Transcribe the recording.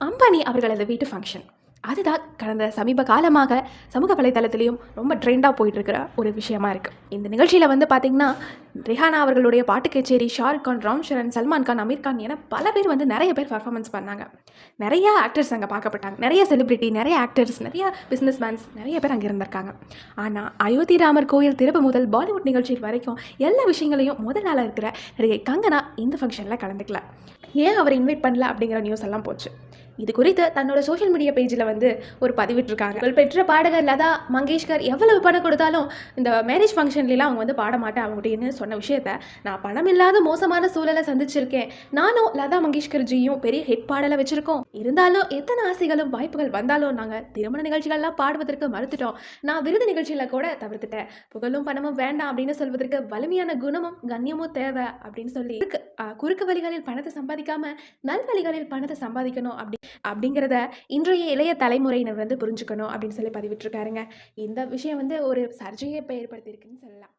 அம்பானி அவர்களது வீட்டு ஃபங்க்ஷன் அதுதான் கடந்த சமீப காலமாக சமூக வலைதளத்திலையும் ரொம்ப ட்ரெண்டாக போயிட்டுருக்கிற ஒரு விஷயமா இருக்குது இந்த நிகழ்ச்சியில் வந்து பார்த்திங்கன்னா ரிஹானா அவர்களுடைய பாட்டு கச்சேரி ஷாருக் கான் ராம் சரண் சல்மான் கான் அமீர் கான் என பல பேர் வந்து நிறைய பேர் பர்ஃபார்மன்ஸ் பண்ணாங்க. நிறைய ஆக்டர்ஸ் அங்கே பார்க்கப்பட்டாங்க. நிறைய செலிபிரிட்டி நிறைய ஆக்டர்ஸ் நிறைய பிஸ்னஸ் மேன்ஸ் நிறைய பேர் அங்கே இருந்திருக்காங்க. ஆனால் அயோத்தி ராமர் கோயில் திறப்பு முதல் பாலிவுட் நிகழ்ச்சி வரைக்கும் எல்லா விஷயங்களையும் முதல் நாளாக இருக்கிற நடிகை கங்கனா இந்த ஃபங்க்ஷனில் கலந்துக்கல. ஏன் அவர் இன்வைட் பண்ணல அப்படிங்கிற நியூஸ் எல்லாம் போச்சு. இது குறித்து தன்னோட சோஷியல் மீடியா பேஜில் வந்து ஒரு பதிவிட்டிருக்காங்க. புகழ் பெற்ற பாடகர் லதா மங்கேஷ்கர் எவ்வளவு பணம் கொடுத்தாலும் இந்த மேரேஜ் ஃபங்க்ஷன்லாம் அவங்க வந்து பாட மாட்டேன் அப்படின்னு சொன்ன விஷயத்த நான் பணம் இல்லாத மோசமான சூழலை சந்திச்சிருக்கேன். நானும் லதா மங்கேஷ்கர்ஜியும் பெரிய ஹிட் பாடலை வச்சிருக்கோம். இருந்தாலும் எத்தனை ஆசைகளும் வாய்ப்புகள் வந்தாலும் நாங்கள் திருமண நிகழ்ச்சிகள்லாம் பாடுவதற்கு மறுத்துட்டோம். நான் விருது நிகழ்ச்சியில் கூட தவிர்த்துட்டேன். புகழும் பணமும் வேண்டாம் அப்படின்னு சொல்வதற்கு வலிமையான குணமும் கண்ணியமும் தேவை அப்படின்னு சொல்லி இருக்கு குறுக்கு வழிகளில் பணத்தை சம்பாதிக்காம நல்வழிகளில் பணத்தை சம்பாதிக்கணும் அப்படி அப்படிங்கிறத இன்றைய இளைய தலைமுறையினர் வந்து புரிஞ்சுக்கணும் அப்படின்னு சொல்லி பதிவிட்டிருக்காருங்க. இந்த விஷயம் வந்து ஒரு சர்ச்சையை இப்போ ஏற்படுத்தியிருக்குன்னு சொல்லலாம்.